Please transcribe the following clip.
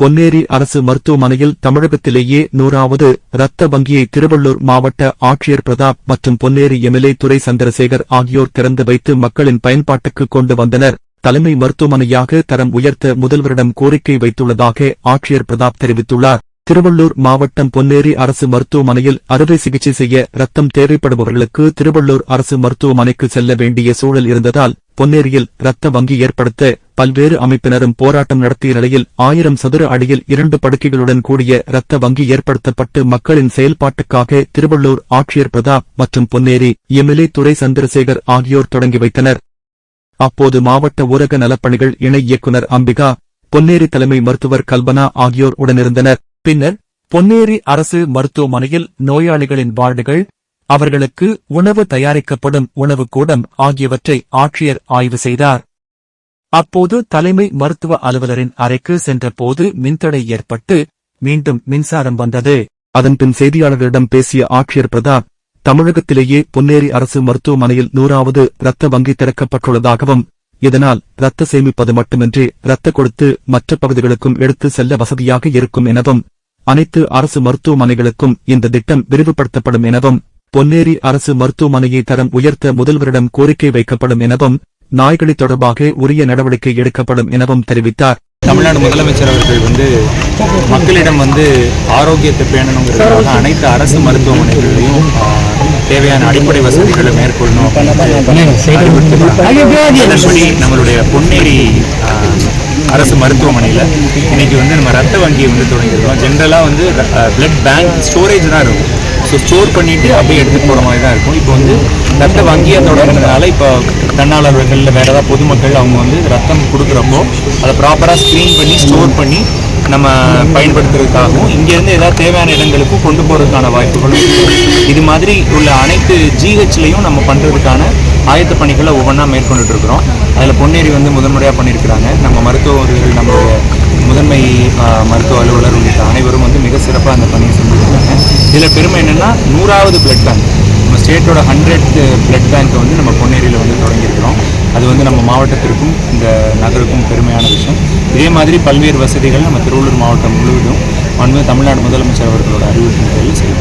பொன்னேரி அரசு மருத்துவமனையில் தமிழகத்திலேயே நூறாவது இரத்த வங்கியை திருவள்ளூர் மாவட்ட ஆட்சியர் பிரதாப் மற்றும் பொன்னேரி எம்எல்ஏ துரை சந்திரசேகர் ஆகியோர் திறந்து வைத்து மக்களின் பயன்பாட்டுக்கு கொண்டு வந்தனர். தலைமை மருத்துவமனையாக தரம் உயர்த்த முதல்வரிடம் கோரிக்கை வைத்துள்ளதாக ஆட்சியர் பிரதாப் தெரிவித்துள்ளார். திருவள்ளூர் மாவட்டம் பொன்னேரி அரசு மருத்துவமனையில் அறுவை சிகிச்சை செய்ய ரத்தம் தேவைப்படுபவர்களுக்கு திருவள்ளூர் அரசு மருத்துவமனைக்கு செல்ல வேண்டிய சூழல் இருந்ததால் பொன்னேரியில் ரத்த வங்கி ஏற்படுத்த பல்வேறு அமைப்பினரும் போராட்டம் நடத்திய நிலையில் ஆயிரம் சதுர அடியில் இரண்டு படுக்கைகளுடன் கூடிய இரத்த வங்கி ஏற்படுத்தப்பட்டு மக்களின் செயல்பாட்டுக்காக திருவள்ளூர் ஆட்சியர் பிரதாப் மற்றும் பொன்னேரி எம்எல்ஏ துரை சந்திரசேகர் ஆகியோர் தொடங்கி வைத்தனர். அப்போது மாவட்ட ஊரக நலப்பணிகள் இணை இயக்குநர் அம்பிகா பொன்னேரி தலைமை மருத்துவர் கல்பனா ஆகியோர் உடனிருந்தனர். பின்னர் பொன்னேரி அரசு மருத்துவமனையில் நோயாளிகளின் வார்டுகள் அவர்களுக்கு உணவு தயாரிக்கப்படும் உணவு கூடம் ஆகியவற்றை ஆட்சியர் ஆய்வு செய்தார். அப்போது தலைமை மருத்துவ அலுவலரின் அறைக்கு சென்றபோது மின்தடை ஏற்பட்டு மீண்டும் மின்சாரம் வந்தது. அதன்பின் செய்தியாளர்களிடம் பேசிய ஆட்சியர் பிரதாப் தமிழகத்திலேயே பொன்னேரி அரசு மருத்துவமனையில் நூறாவது இரத்த வங்கி திறக்கப்பட்டுள்ளதாகவும் இதனால் இரத்த சேமிப்பது மட்டுமின்றி இரத்த கொடுத்து மற்ற பகுதிகளுக்கும் எடுத்து செல்ல வசதியாக இருக்கும் எனவும் அனைத்து அரசு மருத்துவமனைகளுக்கும் இந்த திட்டம் விரிவுபடுத்தப்படும் எனவும் பொன்னேரி அரசு மருத்துவமனையை தரம் உயர்த்த முதல்வரிடம் கோரிக்கை வைக்கப்படும் எனவும் நாய்களி தொடர்பாக உரிய நடவடிக்கை எடுக்கப்படும் எனவும் தெரிவித்தார். தமிழ்நாடு முதலமைச்சர் அவர்கள் வந்து மக்களிடம் வந்து ஆரோக்கியத்தை பேணணுங்கிறதுக்காக அனைத்து அரசு மருத்துவமனைகளிலையும் தேவையான அடிப்படை வசதிகளை மேற்கொள்ளணும் அதன்படி நம்மளுடைய பொன்னேரி ஆஹ், அரசு மருத்துவமனையில் இன்னைக்கு வந்து நம்ம ரத்த வங்கியை வந்து தொடங்கியிருக்கோம். ஜென்ரலாக வந்து பிளட் பேங்க் ஸ்டோரேஜ் தான் இருக்கும். ஸோ ஸ்டோர் பண்ணிட்டு அப்படியே எடுத்துகிட்டு போகிற மாதிரி தான் இருக்கும். இப்போ வந்து ரத்த வங்கியை தொடங்குறதுனால இப்போ தன்னாளர்கள் வேறு ஏதாவது பொதுமக்கள் அவங்க வந்து ரத்தம் கொடுக்குறப்போ அதை ப்ராப்பராக ஸ்க்ரீன் பண்ணி ஸ்டோர் பண்ணி நம்ம பயன்படுத்துறதுக்காகவும் இங்கேருந்து ஏதாவது தேவையான இடங்களுக்கும் கொண்டு போகிறதுக்கான வாய்ப்புகளும் இது மாதிரி உள்ள அனைத்து ஜிஹெச்லையும் நம்ம பண்ணுறதுக்கான ஆயத்த பணிகளை ஒவ்வொன்றா மேற்கொண்டுட்டு இருக்கிறோம் அதில் பொன்னேரி வந்து முதன்முறையாக பண்ணியிருக்கிறாங்க. நம்ம மருத்துவர்கள் நம்மளுடைய முதன்மை இதில் பெருமை என்னென்னா நூறாவது பிளட் பேங்க் நம்ம ஸ்டேட்டோட ஹண்ட்ரட் பிளட் பேங்க்கை வந்து நம்ம பொன்னேரியில் வந்து தொடங்கியிருக்கிறோம். அது வந்து நம்ம மாவட்டத்திற்கும் இந்த நகருக்கும் பெருமையான விஷயம். இதே மாதிரி பல்வேறு வசதிகள் நம்ம திருவள்ளூர் மாவட்டம் முழுவதும் மாண்பு தமிழ்நாடு முதலமைச்சர் அவர்களோட அறிவுறுத்தல் செய்யும்